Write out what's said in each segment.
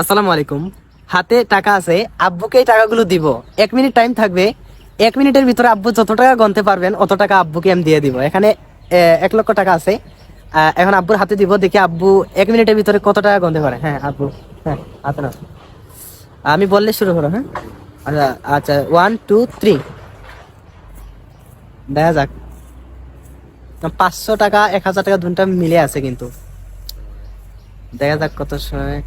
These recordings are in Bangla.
আসসালামু আলাইকুম। হাতে টাকা আছে, আব্বুকে এই টাকাগুলো দিব। এক মিনিট টাইম থাকবে। এক মিনিটের ভিতরে আব্বু যত টাকা গনতে পারবেন, অত টাকা আব্বুকে আমি দিয়ে দিব। এখানে এক লক্ষ টাকা আছে। এখন আব্বুর হাতে দিব, দেখি আব্বু এক মিনিটের ভিতরে কত টাকা গনতে পারে। হ্যাঁ আব্বু হ্যাঁ নাও। আমি বললে শুরু করো হ্যাঁ? আচ্ছা আচ্ছা ওয়ান টু থ্রি দেখা যাক। পাঁচশো টাকা, এক হাজার টাকা দুটা মিলে আছে কিন্তু। দেখা যাক কত সময়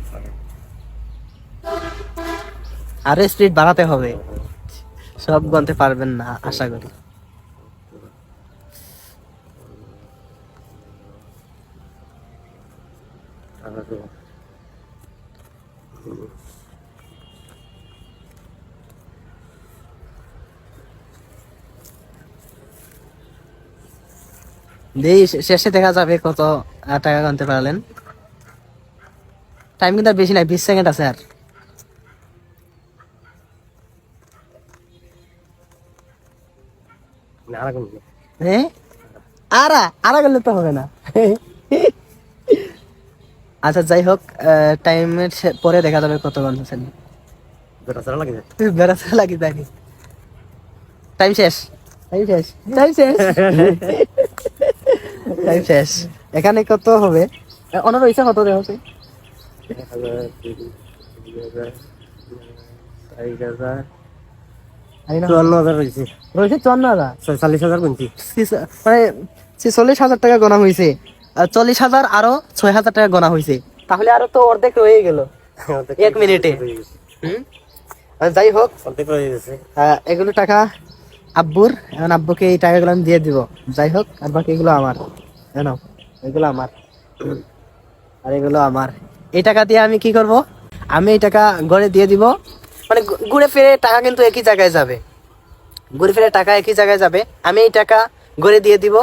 আরও স্পিড বাড়াতে হবে। সব গনতে পারবেন না, আশা করি। শেষে দেখা যাবে কত টাকা গনতে পারলেন। টাইম কিন্তু আর বেশি নাই, বিশ সেকেন্ড আছে আর। হ্যাঁ আরা? আরা করলে তো হবে না। আচ্ছা যাই হোক টাইমের পরে দেখা যাবে কত লাগি তাই টাইম শেষ। টাইম শেষ। টাইম শেষ। টাইম শেষ। এখানে কত হবে? অনার ইচ্ছা কত দেওয়া হচ্ছে? চুয়ান্ন হাজার রয়েছে। রয়েছে চুয়ান্ন হাজার? ছয়চল্লিশ হাজার গুনছি মানে ছেচল্লিশ হাজার টাকা গোনা হয়েছে চল্লিশ হাজার আরও ছয় হাজার টাকা গোনা হয়েছে তাহলে আরও তো অর্ধেক রয়ে গেল। এক মিনিটে। যাই হোক অর্ধেক রয়ে গেছে। আহ, এগুলো টাকা আব্বুর এখন আব্বুকে এই টাকাগুলো আমি দিয়ে দিব। যাই হোক আর বাকি এগুলো আমার জানো এগুলো আমার। আর এগুলো আমার। এই টাকা দিয়ে আমি কি করব? আমি এই টাকা গড়ে দিয়ে দিব। মানে ঘুরে ফিরে টাকা কিন্তু একই জায়গায় যাবে। ঘুরে ফিরে টাকা একই জায়গায় যাবে। আমি এই টাকা গড়ে দিয়ে দিব।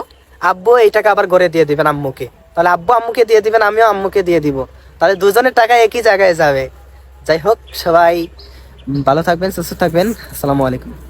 আব্বু এই টাকা আবার ঘরে দিয়ে দিবেন আম্মুকে। তাহলে আব্বু আম্মুকে দিয়ে দিবেন, আমিও আম্মুকে দিয়ে দিব। তাহলে দুজনের টাকা একই জায়গায় যাবে। যাই হোক, সবাই ভালো থাকবেন, সুস্থ থাকবেন। আসসালামু আলাইকুম।